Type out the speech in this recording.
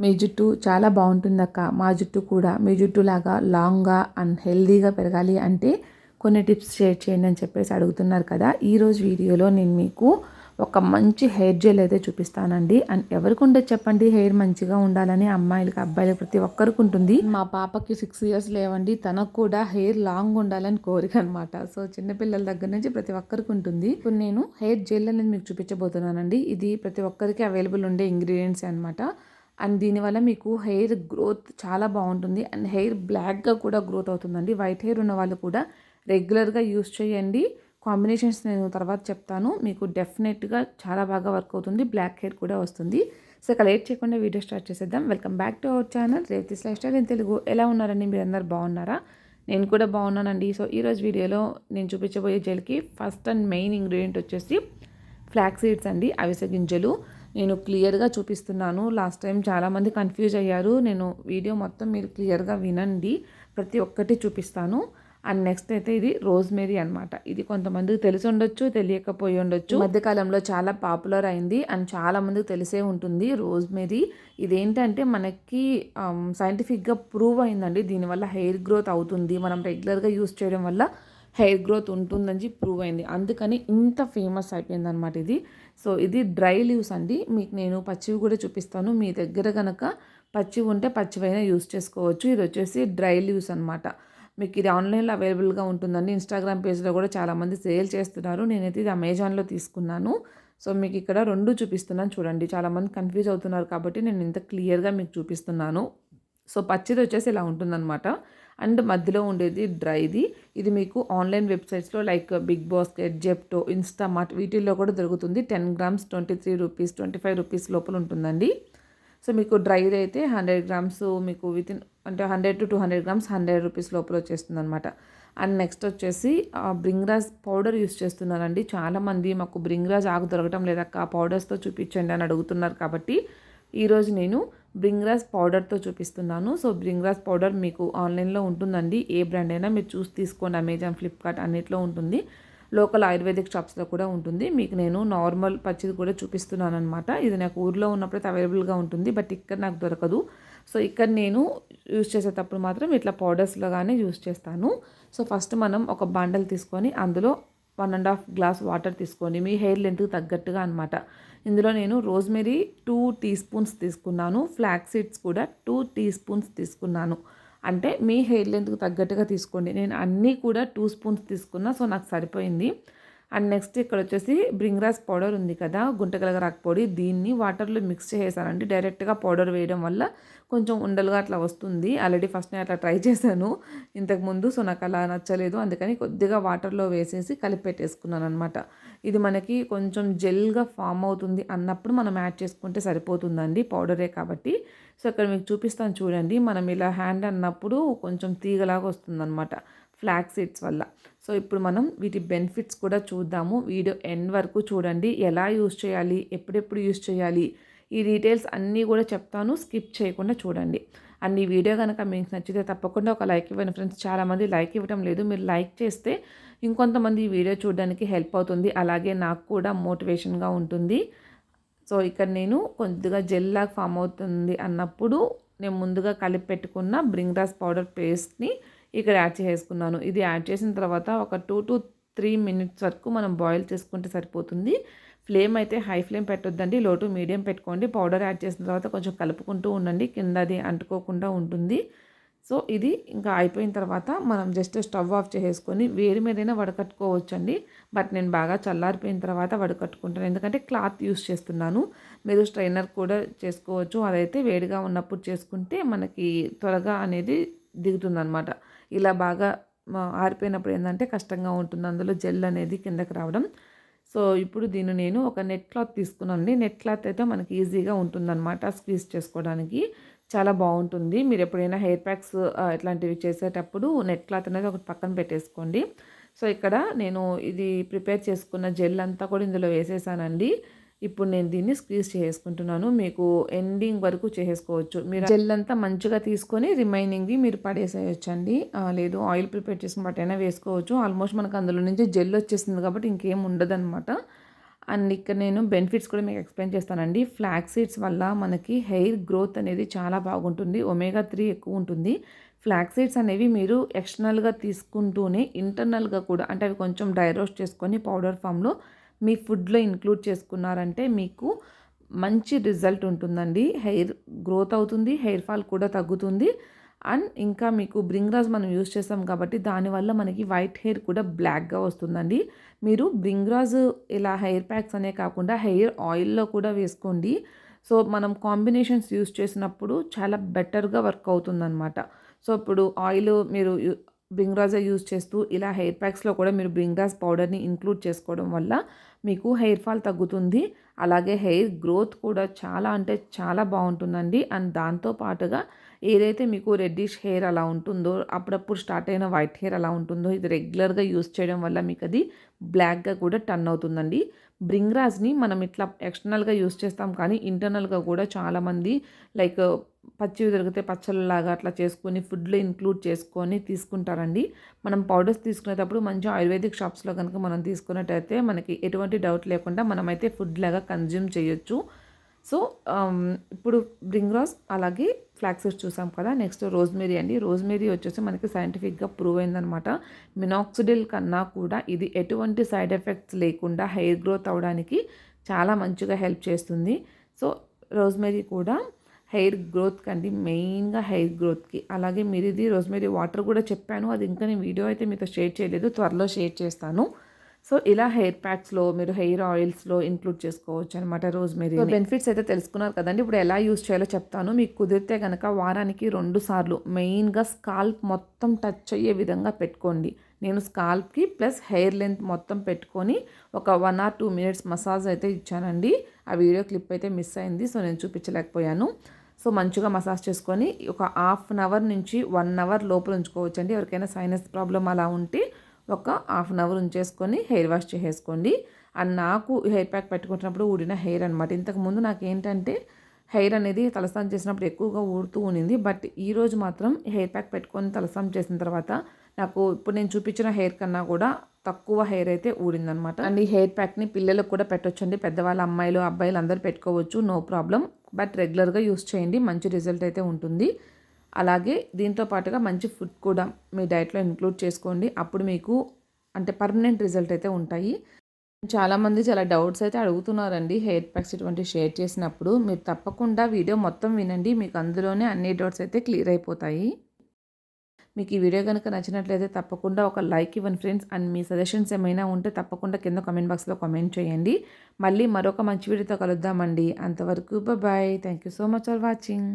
మీ జుట్టు చాలా బాగుంటుంది అక్క మా జుట్టు కూడా. మీ జుట్టు లాగా లాంగ్గా అండ్ హెల్దీగా పెరగాలి అంటే కొన్ని టిప్స్ షేర్ చేయండి అని చెప్పేసి అడుగుతున్నారు కదా. ఈరోజు వీడియోలో నేను మీకు ఒక మంచి హెయిర్ జెల్ అయితే చూపిస్తానండి. అండ్ ఎవరికి ఉండదు చెప్పండి? హెయిర్ మంచిగా ఉండాలని అమ్మాయిలకి అబ్బాయిలకి ప్రతి ఒక్కరికి ఉంటుంది. మా పాపకి సిక్స్ ఇయర్స్ లేవండి. తనకు కూడా హెయిర్ లాంగ్ ఉండాలని కోరిక అనమాట సో చిన్నపిల్లల దగ్గర నుంచి ప్రతి ఒక్కరికి ఉంటుంది. ఇప్పుడు నేను హెయిర్ జెల్ అనేది మీకు చూపించబోతున్నానండి. ఇది ప్రతి ఒక్కరికి అవైలబుల్ ఉండే ఇంగ్రీడియంట్స్ అనమాట అండ్ దీనివల్ల మీకు హెయిర్ గ్రోత్ చాలా బాగుంటుంది. అండ్ హెయిర్ బ్లాక్గా కూడా గ్రోత్ అవుతుందండి. వైట్ హెయిర్ ఉన్న వాళ్ళు కూడా రెగ్యులర్గా యూస్ చేయండి. కాంబినేషన్స్ నేను తర్వాత చెప్తాను. మీకు డెఫినెట్గా చాలా బాగా వర్క్ అవుతుంది. బ్లాక్ హెయిర్ కూడా వస్తుంది. సో ఇక లేట్ చేయకుండా వీడియో స్టార్ట్ చేసేద్దాం. Welcome back to our channel Revathi lifestyle in Telugu. ఎలా ఉన్నారండి? మీరు అందరు బాగున్నారా? నేను కూడా బాగున్నానండి. సో ఈరోజు వీడియోలో నేను చూపించబోయే జెల్కి ఫస్ట్ అండ్ మెయిన్ ఇంగ్రీడియంట్ వచ్చేసి ఫ్లాక్ సీడ్స్ అండి. అవిసె గింజలు. నేను క్లియర్గా చూపిస్తున్నాను. లాస్ట్ టైం చాలామంది కన్ఫ్యూజ్ అయ్యారు. నేను వీడియో మొత్తం మీరు క్లియర్గా వినండి. ప్రతి ఒక్కటి చూపిస్తాను. అండ్ నెక్స్ట్ అయితే ఇది రోజ్మేరీ అనమాట ఇది కొంతమందికి తెలిసి ఉండొచ్చు తెలియకపోయి ఉండొచ్చు. మధ్యకాలంలో చాలా పాపులర్ అయింది. అండ్ చాలామందికి తెలిసే ఉంటుంది రోజ్మేరీ. ఇదేంటంటే మనకి సైంటిఫిక్గా ప్రూవ్ అయిందండి. దీనివల్ల హెయిర్ గ్రోత్ అవుతుంది. మనం రెగ్యులర్గా యూస్ చేయడం వల్ల హెయిర్ గ్రోత్ ఉంటుందని ప్రూవ్ అయింది. అందుకని ఇంత ఫేమస్ అయిపోయింది అనమాట ఇది. సో ఇది డ్రై లీవ్స్ అండి. మీకు నేను పచ్చివి కూడా చూపిస్తాను. మీ దగ్గర కనుక పచ్చివి ఉంటే పచ్చివైనా యూస్ చేసుకోవచ్చు. ఇది వచ్చేసి డ్రై లీవ్స్ అనమాట మీకు ఇది ఆన్లైన్లో అవైలబుల్గా ఉంటుందండి. ఇన్స్టాగ్రామ్ పేజ్లో కూడా చాలామంది సేల్ చేస్తున్నారు. నేనైతే ఇది అమెజాన్లో తీసుకున్నాను. సో మీకు ఇక్కడ రెండు చూపిస్తున్నాను చూడండి. చాలామంది కన్ఫ్యూజ్ అవుతున్నారు కాబట్టి నేను ఇంత క్లియర్గా మీకు చూపిస్తున్నాను. సో పచ్చిది వచ్చేసి ఇలా ఉంటుందన్నమాట. అండ్ మధ్యలో ఉండేది డ్రైది. ఇది మీకు ఆన్లైన్ వెబ్సైట్స్లో like big basket Zepto Instamart వీటిల్లో కూడా దొరుకుతుంది. Ten grams twenty three rupees twenty five rupees లోపల ఉంటుందండి. సో మీకు డ్రైది అయితే హండ్రెడ్ గ్రామ్స్ మీకు వితిన్ అంటే hundred to two hundred grams hundred rupees లోపల వచ్చేస్తుంది అనమాట అండ్ నెక్స్ట్ వచ్చేసి బ్రింగ్రాజ్ పౌడర్ యూస్ చేస్తున్నానండి చాలామంది మాకు బ్రింగ్రాజ్ ఆకు దొరకటం లేదక్క ఆ పౌడర్స్తో చూపించండి అని అడుగుతున్నారు కాబట్టి ఈరోజు నేను బ్రింగ్రాస్ పౌడర్తో చూపిస్తున్నాను. సో బ్రింగ్రాస్ పౌడర్ మీకు ఆన్లైన్లో ఉంటుందండి. ఏ బ్రాండ్ అయినా మీరు చూసి తీసుకోండి. అమెజాన్ ఫ్లిప్కార్ట్ అన్నిట్లో ఉంటుంది. లోకల్ ఆయుర్వేదిక్ షాప్స్లో కూడా ఉంటుంది. మీకు నేను నార్మల్ పచ్చిది కూడా చూపిస్తున్నాను అనమాట ఇది నాకు ఊర్లో ఉన్నప్పుడైతే అవైలబుల్గా ఉంటుంది. బట్ ఇక్కడ నాకు దొరకదు. సో ఇక్కడ నేను యూజ్ చేసేటప్పుడు మాత్రం ఇట్లా పౌడర్స్లోగానే యూజ్ చేస్తాను. సో ఫస్ట్ మనం ఒక బండల్ తీసుకొని అందులో one and half glass water తీసుకోండి. మీ హెయిర్ లెంత్కి తగ్గట్టుగా అనమాట ఇందులో నేను రోజ్మెరీ టూ టీ స్పూన్స్ తీసుకున్నాను. ఫ్లాక్ సీడ్స్ కూడా టూ టీ స్పూన్స్ తీసుకున్నాను. అంటే మీ హెయిర్ లెంత్కి తగ్గట్టుగా తీసుకోండి. నేను అన్నీ కూడా టూ స్పూన్స్ తీసుకున్నా సో నాకు సరిపోయింది. అండ్ నెక్స్ట్ ఇక్కడ వచ్చేసి బ్రింగ్రాస్ పౌడర్ ఉంది కదా గుంటగలగరాకు పొడి దీన్ని వాటర్లో మిక్స్ చేసేసానండి. డైరెక్ట్గా పౌడర్ వేయడం వల్ల కొంచెం ఉండలుగా అట్లా వస్తుంది. ఆల్రెడీ ఫస్ట్ నేను అట్లా ట్రై చేశాను. ఇంతకుముందు సో నాకు అలా నచ్చలేదు. అందుకని కొద్దిగా వాటర్లో వేసేసి కలిపి పెట్టేసుకున్నాను అనమాట ఇది మనకి కొంచెం జెల్గా ఫామ్ అవుతుంది అన్నప్పుడు మనం యాడ్ చేసుకుంటే సరిపోతుందండి పౌడరే కాబట్టి. సో ఇక్కడ మీకు చూపిస్తాను చూడండి. మనం ఇలా హ్యాండ్ అన్నప్పుడు కొంచెం తీగలాగా వస్తుందన్నమాట. ఫ్లాక్ సీడ్స్ వల్ల. సో ఇప్పుడు మనం వీటి బెనిఫిట్స్ కూడా చూద్దాము. వీడియో ఎండ్ వరకు చూడండి. ఎలా యూస్ చేయాలి? ఎప్పుడెప్పుడు యూస్ చేయాలి? ఈ డీటెయిల్స్ అన్నీ కూడా చెప్తాను. స్కిప్ చేయకుండా చూడండి. అండ్ ఈ వీడియో కనుక మీకు నచ్చితే తప్పకుండా ఒక లైక్ ఇవ్వండి ఫ్రెండ్స్. చాలామంది లైక్ ఇవ్వడం లేదు. మీరు లైక్ చేస్తే ఇంకొంతమంది ఈ వీడియో చూడడానికి హెల్ప్ అవుతుంది. అలాగే నాకు కూడా మోటివేషన్గా ఉంటుంది. సో ఇక్కడ నేను కొద్దిగా జెల్ లాగా ఫామ్ అవుతుంది అన్నప్పుడు నేను ముందుగా కలిపి పెట్టుకున్న బ్రింగ్రాస్ పౌడర్ పేస్ట్ని ఇక్కడ యాడ్ చేసుకున్నాను. ఇది యాడ్ చేసిన తర్వాత ఒక టూ టు త్రీ మినిట్స్ వరకు మనం బాయిల్ చేసుకుంటే సరిపోతుంది. ఫ్లేమ్ అయితే హై ఫ్లేమ్ పెట్టొద్దండి. లో టు మీడియం పెట్టుకోండి. పౌడర్ యాడ్ చేసిన తర్వాత కొంచెం కలుపుకుంటూ ఉండండి. కింద అది అంటుకోకుండా ఉంటుంది. సో ఇది ఇంకా అయిపోయిన తర్వాత మనం జస్ట్ స్టవ్ ఆఫ్ చేసేసుకొని వేరు మీదైనా వడకట్టుకోవచ్చండి. బట్ నేను బాగా చల్లారిపోయిన తర్వాత వడకట్టుకుంటాను. ఎందుకంటే క్లాత్ యూస్ చేస్తున్నాను. మీరు స్ట్రైనర్ కూడా చేసుకోవచ్చు. అదైతే వేడిగా ఉన్నప్పుడు చేసుకుంటే మనకి త్వరగా అనేది దిగుతుందనమాట ఇలా బాగా ఆరిపోయినప్పుడు ఏంటంటే కష్టంగా ఉంటుంది. అందులో జెల్ అనేది కిందకి రావడం. సో ఇప్పుడు దీన్ని నేను ఒక నెట్ క్లాత్ తీసుకున్నాను నెట్ క్లాత్ అయితే మనకి ఈజీగా ఉంటుందన్నమాట స్క్వీజ్ చేసుకోవడానికి. చాలా బాగుంటుంది. మీరు ఎప్పుడైనా హెయిర్ ప్యాక్స్ ఇట్లాంటివి చేసేటప్పుడు నెట్ క్లాత్ అనేది ఒకటి పక్కన పెట్టేసుకోండి. సో ఇక్కడ నేను ఇది ప్రిపేర్ చేసుకున్న జెల్ అంతా కూడా ఇందులో వేసేసానండి. ఇప్పుడు నేను దీన్ని స్క్వీజ్ చేసుకుంటున్నాను మీకు ఎండింగ్ వరకు చేసుకోవచ్చు మీరు జెల్ అంతా మంచిగా తీసుకొని రిమైనింగ్వి మీరు పడేసేయచ్చు అండి లేదు ఆయిల్ ప్రిపేర్ చేసుకుని బట్టైనా వేసుకోవచ్చు. ఆల్మోస్ట్ మనకు అందులో నుంచి జెల్ వచ్చేసింది కాబట్టి ఇంకేం ఉండదన్నమాట. అండ్ ఇక్కడ నేను బెనిఫిట్స్ కూడా మీకు ఎక్స్ప్లెయిన్ చేస్తానండి. ఫ్లాక్ సీడ్స్ వల్ల మనకి హెయిర్ గ్రోత్ అనేది చాలా బాగుంటుంది. ఒమేగా త్రీ ఎక్కువ ఉంటుంది. ఫ్లాక్ సీడ్స్ అనేవి మీరు ఎక్స్టర్నల్గా తీసుకుంటూనే ఇంటర్నల్గా కూడా అంటే అవి కొంచెం డైరోస్ట్ రోస్ట్ చేసుకొని పౌడర్ ఫామ్లో మీ ఫుడ్లో ఇంక్లూడ్ చేసుకున్నారంటే మీకు మంచి రిజల్ట్ ఉంటుందండి. హెయిర్ గ్రోత్ అవుతుంది హెయిర్ ఫాల్ కూడా తగ్గుతుంది. అండ్ ఇంకా మీకు బ్రింగ్రాజ్ మనం యూస్ చేస్తాం కాబట్టి దానివల్ల మనకి వైట్ హెయిర్ కూడా బ్లాక్గా వస్తుందండి. మీరు బ్రింగ్రాజ్ ఇలా హెయిర్ ప్యాక్స్ అనే కాకుండా హెయిర్ ఆయిల్లో కూడా వేసుకోండి. సో మనం కాంబినేషన్స్ యూస్ చేసినప్పుడు చాలా బెటర్గా వర్క్ అవుతుందన్నమాట. సో ఇప్పుడు ఆయిల్ మీరు బ్రింగ్రాజే యూజ్ చేస్తూ ఇలా హెయిర్ ప్యాక్స్లో కూడా మీరు బ్రింగ్రాజ్ పౌడర్ని ఇంక్లూడ్ చేసుకోవడం వల్ల మీకు హెయిర్ ఫాల్ తగ్గుతుంది. అలాగే హెయిర్ గ్రోత్ కూడా చాలా అంటే చాలా బాగుంటుందండి. అండ్ దాంతో పాటుగా ఏదైతే మీకు రెడ్డిష్ హెయిర్ అలా ఉంటుందో అప్పుడప్పుడు స్టార్ట్ అయిన వైట్ హెయిర్ అలా ఉంటుందో ఇది రెగ్యులర్గా యూస్ చేయడం వల్ల మీకు అది బ్లాక్గా కూడా టర్న్ అవుతుందండి. బ్రింగ్రాజ్ని మనం ఇట్లా ఎక్స్టర్నల్గా యూస్ చేస్తాం కానీ ఇంటర్నల్గా కూడా చాలామంది లైక్ పచ్చివి దొరికితే పచ్చళ్ళలాగా అట్లా చేసుకొని ఫుడ్లో ఇంక్లూడ్ చేసుకొని తీసుకుంటారండి. మనం పౌడర్స్ తీసుకునేటప్పుడు మంచి ఆయుర్వేదిక్ షాప్స్లో కనుక మనం తీసుకున్నట్టయితే మనకి ఎటువంటి డౌట్ లేకుండా మనమైతే ఫుడ్ లాగా కన్జ్యూమ్ చేయొచ్చు. సో um, ఇప్పుడు బ్రింగ్రాస్ అలాగే ఫ్లాక్సెస్ చూసాం కదా నెక్స్ట్ రోజ్మేరీ అండి. రోజ్మేరీ వచ్చేసి మనకి సైంటిఫిక్గా ప్రూవ్ అయిందనమాట మినాక్సిడిల్ కన్నా కూడా ఇది ఎటువంటి సైడ్ ఎఫెక్ట్స్ లేకుండా హెయిర్ గ్రోత్ అవడానికి చాలా మంచిగా హెల్ప్ చేస్తుంది. సో రోజ్మేరీ కూడా హెయిర్ గ్రోత్కి అండి మెయిన్గా హెయిర్ గ్రోత్కి. అలాగే మీరు ఇది రోజ్మేరీ వాటర్ కూడా చెప్పాను. అది ఇంకా నేను వీడియో అయితే మీతో షేర్ చేయలేదు. త్వరలో షేర్ చేస్తాను. సో ఇలా హెయిర్ ప్యాక్స్లో మీరు హెయిర్ ఆయిల్స్లో ఇంక్లూడ్ చేసుకోవచ్చు అనమాట రోజ్మెరీ బెనిఫిట్స్ అయితే తెలుసుకున్నారు కదండి. ఇప్పుడు ఎలా యూస్ చేయాలో చెప్తాను. మీకు కుదిరితే కనుక వారానికి రెండు సార్లు మెయిన్గా స్కాల్ప్ మొత్తం టచ్ అయ్యే విధంగా పెట్టుకోండి. నేను స్కాల్ప్కి ప్లస్ హెయిర్ లెంత్ మొత్తం పెట్టుకొని ఒక one or two minutes massage అయితే ఇచ్చానండి. ఆ వీడియో క్లిప్ అయితే మిస్ అయింది. సో నేను చూపించలేకపోయాను. సో మంచిగా మసాజ్ చేసుకొని ఒక హాఫ్ అన్ అవర్ నుంచి వన్ అవర్ లోపల ఉంచుకోవచ్చు అండి ఎవరికైనా సైనస్ ప్రాబ్లం అలా ఉంటే ఒక హాఫ్ అన్ అవర్ ఉంచేసుకొని హెయిర్ వాష్ చేసేసుకోండి. అండ్ నాకు హెయిర్ ప్యాక్ పెట్టుకుంటున్నప్పుడు ఊడిన హెయిర్ అనమాట ఇంతకుముందు నాకు ఏంటంటే హెయిర్ అనేది తలస్నానం చేసినప్పుడు ఎక్కువగా ఊడుతూ ఉండింది. బట్ ఈరోజు మాత్రం హెయిర్ ప్యాక్ పెట్టుకొని తలస్నానం చేసిన తర్వాత నాకు ఇప్పుడు నేను చూపించిన హెయిర్ కన్నా కూడా తక్కువ హెయిర్ అయితే ఊడిందనమాట అండ్ ఈ హెయిర్ ప్యాక్ని పిల్లలకు కూడా పెట్టొచ్చండి. పెద్దవాళ్ళ అమ్మాయిలు అబ్బాయిలు అందరూ పెట్టుకోవచ్చు నో ప్రాబ్లం. బట్ రెగ్యులర్గా యూస్ చేయండి మంచి రిజల్ట్ అయితే ఉంటుంది. అలాగే దీంతో పాటుగా మంచి ఫుడ్ కూడా మీ డైట్లో ఇంక్లూడ్ చేసుకోండి. అప్పుడు మీకు అంటే పర్మనెంట్ రిజల్ట్ అయితే ఉంటాయి. చాలామంది చాలా డౌట్స్ అయితే అడుగుతున్నారండి హెయిర్ ప్యాక్స్ ఇటువంటి షేర్ చేసినప్పుడు. మీరు తప్పకుండా వీడియో మొత్తం వినండి. మీకు అందులోనే అన్ని డౌట్స్ అయితే క్లియర్ అయిపోతాయి. మీకు ఈ వీడియో కనుక నచ్చినట్లయితే తప్పకుండా ఒక లైక్ ఇవ్వండి ఫ్రెండ్స్. అండ్ మీ సజెషన్స్ ఏమైనా ఉంటే తప్పకుండా కింద కామెంట్ బాక్స్లో కామెంట్ చేయండి. మళ్ళీ మరొక మంచి వీడియోతో కలుద్దామండి. అంతవరకు bye thank you so much for watching